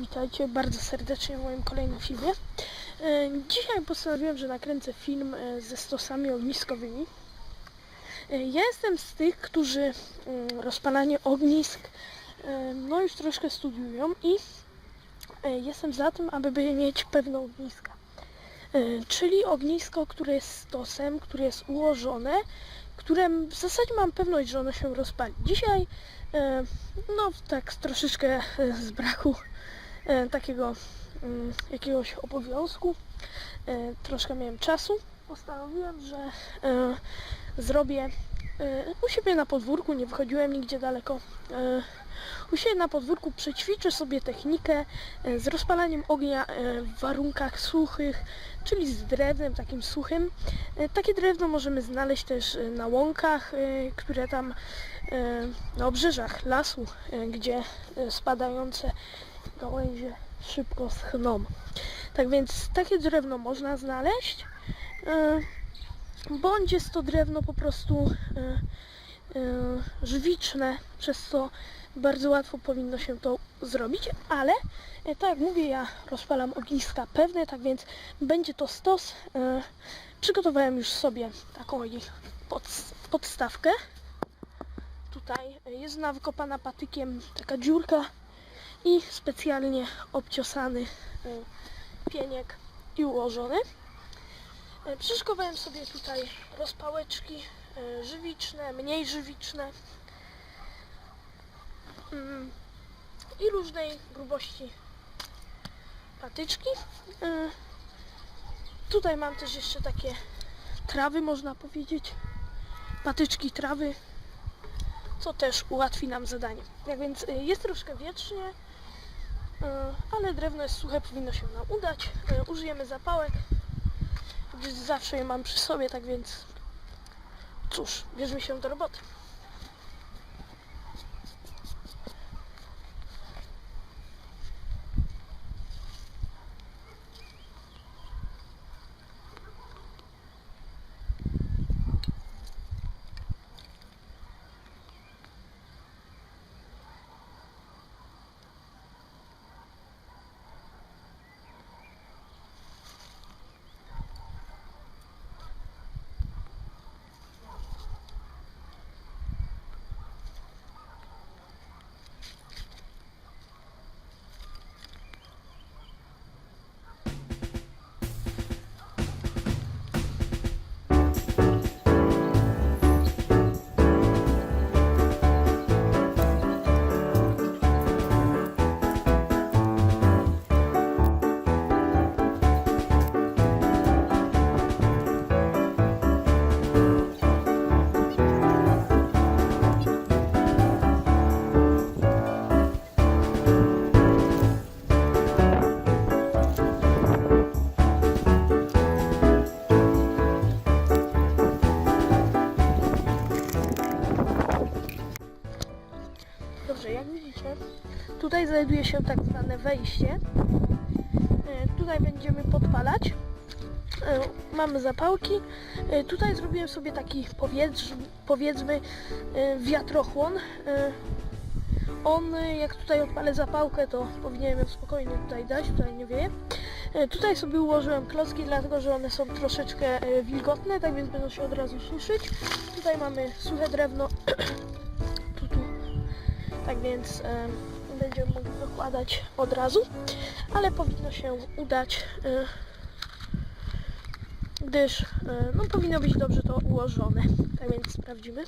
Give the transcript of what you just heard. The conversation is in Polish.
Witajcie bardzo serdecznie w moim kolejnym filmie. E, Dzisiaj postanowiłem, że nakręcę film e, ze stosami ogniskowymi. E, Ja jestem z tych, którzy mm, rozpalanie ognisk no już troszkę studiują i jestem za tym, aby by mieć pewne ogniska. Czyli ognisko, które jest stosem, które jest ułożone, które w zasadzie mam pewność, że ono się rozpali. Dzisiaj no tak troszeczkę z braku takiego mm, jakiegoś obowiązku. E, troszkę miałem czasu. Postanowiłem, że e, zrobię e, u siebie na podwórku, nie wychodziłem nigdzie daleko. E, u siebie na podwórku przećwiczę sobie technikę e, z rozpalaniem ognia e, w warunkach suchych, czyli z drewnem takim suchym. E, takie drewno możemy znaleźć też e, na łąkach, e, które tam e, na obrzeżach lasu, e, gdzie e, spadające gałęzie szybko schną. Tak więc takie drewno można znaleźć, e, bądź jest to drewno po prostu e, e, żywiczne, przez co bardzo łatwo powinno się to zrobić, ale tak jak mówię, ja rozpalam ogniska pewne, tak więc będzie to stos. Przygotowałem już sobie taką podstawkę. Tutaj jest wykopana patykiem taka dziurka i specjalnie obciosany e, pieniek i ułożony. E, Przyszykowałem sobie tutaj rozpałeczki e, żywiczne, mniej żywiczne mm, i różnej grubości patyczki. Tutaj mam też jeszcze takie trawy, można powiedzieć. Patyczki trawy, co też ułatwi nam zadanie. Jak więc jest troszkę wietrznie, y, ale drewno jest suche, powinno się nam udać. Y, Użyjemy zapałek, gdyż zawsze je mam przy sobie, tak więc cóż, bierzmy się do roboty. Tutaj znajduje się tak zwane wejście. E, Tutaj będziemy podpalać. E, Mamy zapałki. E, Tutaj zrobiłem sobie taki powiedz, powiedzmy wiatrochłon. On, jak tutaj odpalę zapałkę, to powinienem ją spokojnie tutaj dać, tutaj nie wieje. Tutaj sobie ułożyłem klocki, dlatego że one są troszeczkę wilgotne, tak więc będą się od razu suszyć. Tutaj mamy suche drewno. tu, tu. Tak więc będziemy mogli dokładać od razu, ale powinno się udać, e, gdyż e, no, powinno być dobrze to ułożone. Tak więc sprawdzimy.